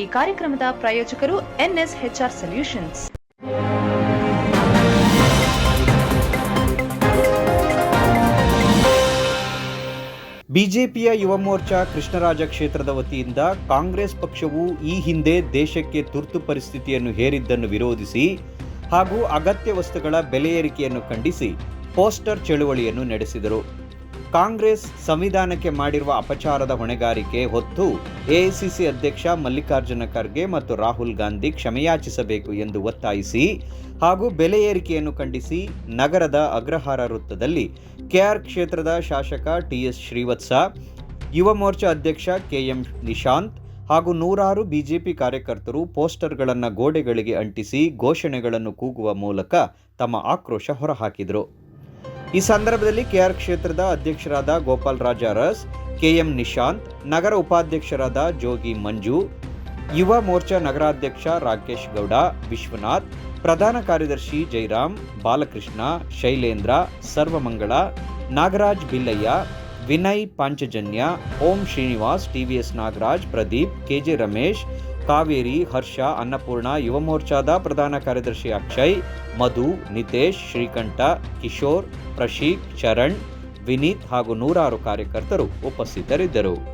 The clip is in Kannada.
ಈ ಕಾರ್ಯಕ್ರಮದ ಪ್ರಾಯೋಜಕರು ಎನ್ಎಸ್ಎಚ್ಆರ್ ಸೊಲ್ಯೂಷನ್ಸ್. ಬಿಜೆಪಿಯ ಯುವ ಮೋರ್ಚಾ ಕೃಷ್ಣರಾಜ ಕ್ಷೇತ್ರದ ವತಿಯಿಂದ ಕಾಂಗ್ರೆಸ್ ಪಕ್ಷವು ಈ ಹಿಂದೆ ದೇಶಕ್ಕೆ ತುರ್ತು ಪರಿಸ್ಥಿತಿಯನ್ನು ಹೇರಿದ್ದನ್ನು ವಿರೋಧಿಸಿ ಹಾಗೂ ಅಗತ್ಯ ವಸ್ತುಗಳ ಬೆಲೆ ಏರಿಕೆಯನ್ನು ಖಂಡಿಸಿ ಪೋಸ್ಟರ್ ಚಳುವಳಿಯನ್ನು ನಡೆಸಿದರು. ಕಾಂಗ್ರೆಸ್ ಸಂವಿಧಾನಕ್ಕೆ ಮಾಡಿರುವ ಅಪಚಾರದ ಹೊಣೆಗಾರಿಕೆ ಹೊತ್ತು ಎಐಸಿಸಿ ಅಧ್ಯಕ್ಷ ಮಲ್ಲಿಕಾರ್ಜುನ ಖರ್ಗೆ ಮತ್ತು ರಾಹುಲ್ ಗಾಂಧಿ ಕ್ಷಮೆಯಾಚಿಸಬೇಕು ಎಂದು ಒತ್ತಾಯಿಸಿ ಹಾಗೂ ಬೆಲೆ ಏರಿಕೆಯನ್ನು ಖಂಡಿಸಿ ನಗರದ ಅಗ್ರಹಾರ ವೃತ್ತದಲ್ಲಿ ಕೆಆರ್ ಕ್ಷೇತ್ರದ ಶಾಸಕ ಟಿಎಸ್ ಶ್ರೀವತ್ಸ, ಯುವ ಮೋರ್ಚಾ ಅಧ್ಯಕ್ಷ ಕೆಎಂ ನಿಶಾಂತ್ ಹಾಗೂ ನೂರಾರು ಬಿಜೆಪಿ ಕಾರ್ಯಕರ್ತರು ಪೋಸ್ಟರ್ಗಳನ್ನು ಗೋಡೆಗಳಿಗೆ ಅಂಟಿಸಿ ಘೋಷಣೆಗಳನ್ನು ಕೂಗುವ ಮೂಲಕ ತಮ್ಮ ಆಕ್ರೋಶ ಹೊರಹಾಕಿದರು. ಈ ಸಂದರ್ಭದಲ್ಲಿ ಕೆಆರ್ ಕ್ಷೇತ್ರದ ಅಧ್ಯಕ್ಷರಾದ ಗೋಪಾಲ್ ರಾಜ ಅರಸ್, ಕೆಎಂ ನಿಶಾಂತ್, ನಗರ ಉಪಾಧ್ಯಕ್ಷರಾದ ಜೋಗಿ ಮಂಜು, ಯುವ ಮೋರ್ಚಾ ನಗರಾಧ್ಯಕ್ಷ ರಾಕೇಶ್ ಗೌಡ, ವಿಶ್ವನಾಥ್, ಪ್ರಧಾನ ಕಾರ್ಯದರ್ಶಿ ಜೈರಾಮ್, ಬಾಲಕೃಷ್ಣ, ಶೈಲೇಂದ್ರ, ಸರ್ವಮಂಗಳ, ನಾಗರಾಜ್ ಬಿಲ್ಲಯ್ಯ, ವಿನಯ್ ಪಾಂಚಜನ್ಯ, ಓಂ ಶ್ರೀನಿವಾಸ್, ಟಿವಿಎಸ್ ನಾಗರಾಜ್, ಪ್ರದೀಪ್ ಕೆಜೆ ರಮೇಶ್ ಕಾವೇರಿ, ಹರ್ಷ, ಅನ್ನಪೂರ್ಣ ಯುವ ಮೋರ್ಚಾದ ಪ್ರಧಾನ ಕಾರ್ಯದರ್ಶಿ ಅಕ್ಷಯ್, ಮಧು, ನಿತೇಶ್, ಶ್ರೀಕಂಠ, ಕಿಶೋರ್ ಪ್ರಶೀಕ್ ಚರಣ್, ವಿನೀತ್ ಹಾಗೂ ನೂರಾರು ಕಾರ್ಯಕರ್ತರು ಉಪಸ್ಥಿತರಿದ್ದರು.